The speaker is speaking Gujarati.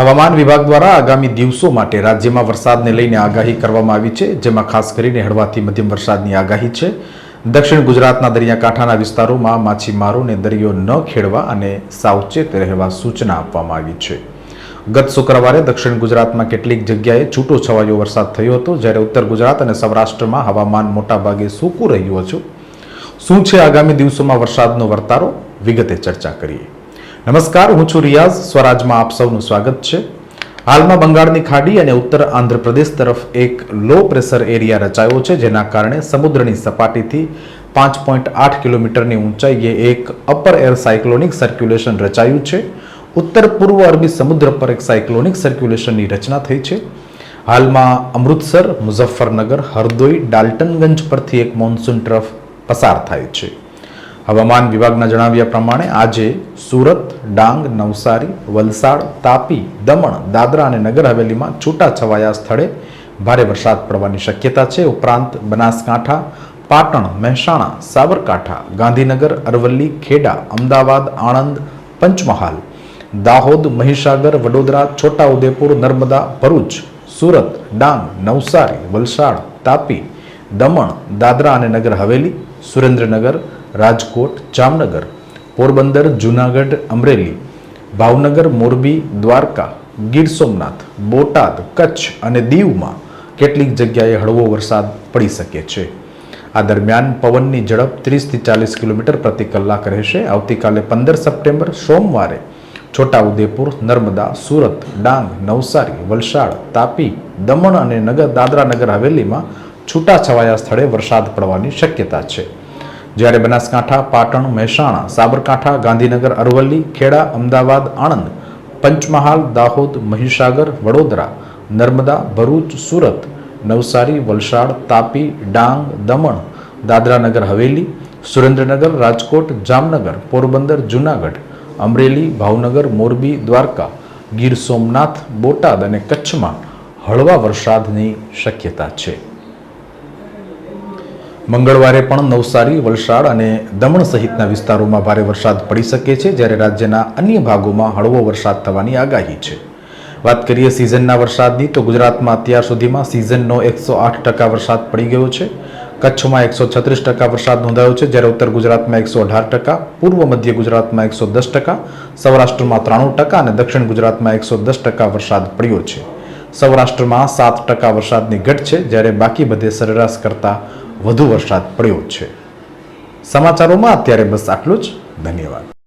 હવામાન વિભાગ દ્વારા આગામી દિવસો માટે રાજ્યમાં વરસાદને લઈને આગાહી કરવામાં આવી છે, જેમાં ખાસ કરીને હળવાથી મધ્યમ વરસાદની આગાહી છે. દક્ષિણ ગુજરાતના દરિયાકાંઠાના વિસ્તારોમાં માછીમારોને દરિયો ન ખેડવા અને સાવચેત રહેવા સૂચના આપવામાં આવી છે. ગત શુક્રવારે દક્ષિણ ગુજરાતમાં કેટલીક જગ્યાએ છૂટો છવાયો વરસાદ થયો હતો, જ્યારે ઉત્તર ગુજરાત અને સૌરાષ્ટ્રમાં હવામાન મોટાભાગે સૂકું રહ્યું હતું. શું છે આગામી દિવસોમાં વરસાદનો વર્તારો? વિગતે ચર્ચા કરીએ. નમસ્કાર, હું છું રિયાઝ. સ્વરાજમાં આપ સૌનું સ્વાગત છે. હાલમાં બંગાળની ખાડી અને ઉત્તર આંધ્રપ્રદેશ તરફ એક લો પ્રેશર એરિયા રચાયો છે, જેના કારણે સમુદ્રની સપાટીથી પાંચ પોઈન્ટ આઠ કિલોમીટરની ઊંચાઈએ એક અપર એર સાયક્લોનિક સર્ક્યુલેશન રચાયું છે. ઉત્તર પૂર્વ અરબી સમુદ્ર પર એક સાયક્લોનિક સર્ક્યુલેશનની રચના થઈ છે. હાલમાં અમૃતસર, મુઝફ્ફરનગર, હરદોઈ, ડાલ્ટનગંજ પરથી એક મોન્સૂન ટ્રફ પસાર થાય છે. હવામાન વિભાગના જણાવ્યા પ્રમાણે આજે સુરત, ડાંગ, નવસારી, વલસાડ, તાપી, દમણ, દાદરા અને નગર હવેલીમાં છૂટા છવાયા સ્થળે ભારે વરસાદ પડવાની શક્યતા છે. ઉપરાંત બનાસકાંઠા, પાટણ, મહેસાણા, સાબરકાંઠા, ગાંધીનગર, અરવલ્લી, ખેડા, અમદાવાદ, આણંદ, પંચમહાલ, દાહોદ, મહીસાગર, વડોદરા, છોટાઉદેપુર, નર્મદા, ભરૂચ, સુરત, ડાંગ, નવસારી, વલસાડ, તાપી દમણ, દાદરા અને નગર હવેલી, સુરેન્દ્રનગર, રાજકોટ, જામનગર, પોરબંદર, જૂનાગઢ, અમરેલી, ભાવનગર, મોરબી, દ્વારકા, ગીર સોમનાથ, બોટાદ, કચ્છ અને દીવમાં કેટલીક જગ્યાએ હળવો વરસાદ પડી શકે છે. આ દરમિયાન પવનની ઝડપ ત્રીસથી ચાલીસ કિલોમીટર પ્રતિ કલાક રહેશે. આવતીકાલે પંદર સપ્ટેમ્બર, સોમવારે છોટાઉદેપુર, નર્મદા, સુરત, ડાંગ, નવસારી, વલસાડ, તાપી, દમણ અને નગર, દાદરા નગર હવેલીમાં છૂટાછવાયા સ્થળે વરસાદ પડવાની શક્યતા છે. જ્યારે બનાસકાંઠા, પાટણ, મહેસાણા, સાબરકાંઠા, ગાંધીનગર, અરવલ્લી, ખેડા, અમદાવાદ, આણંદ, પંચમહાલ, દાહોદ, મહીસાગર, વડોદરા, નર્મદા, ભરૂચ, સુરત, નવસારી, વલસાડ, તાપી, ડાંગ, દમણ દાદરા નગર હવેલી, સુરેન્દ્રનગર, રાજકોટ, જામનગર, પોરબંદર, જૂનાગઢ, અમરેલી, ભાવનગર, મોરબી, દ્વારકા, ગીર સોમનાથ, બોટાદ અને કચ્છમાં હળવા વરસાદની શક્યતા છે. મંગળવારે પણ નવસારી, વલસાડ અને દમણ સહિતના વિસ્તારોમાં ભારે વરસાદ પડી શકે છે, જ્યારે રાજ્યના અન્ય ભાગોમાં હળવો વરસાદ થવાની આગાહી છે. વાત કરીએ સિઝનના વરસાદની, તો ગુજરાતમાં અત્યાર સુધીમાં સિઝનનો એકસો આઠ ટકા વરસાદ પડી ગયો છે. કચ્છમાં એકસો છત્રીસ ટકા વરસાદ નોંધાયો છે, જ્યારે ઉત્તર ગુજરાતમાં એકસો અઢાર ટકા, પૂર્વ મધ્ય ગુજરાતમાં એકસો દસ ટકા, સૌરાષ્ટ્રમાં ત્રાણું ટકા અને દક્ષિણ ગુજરાતમાં એકસો દસ ટકા વરસાદ પડ્યો છે. સૌરાષ્ટ્રમાં સાત ટકા વરસાદની ઘટ છે, જ્યારે બાકી બધે સરેરાશ કરતાં વધુ વરસાદ પડ્યો છે. સમાચારોમાં અત્યારે બસ આટલું જ. ધન્યવાદ.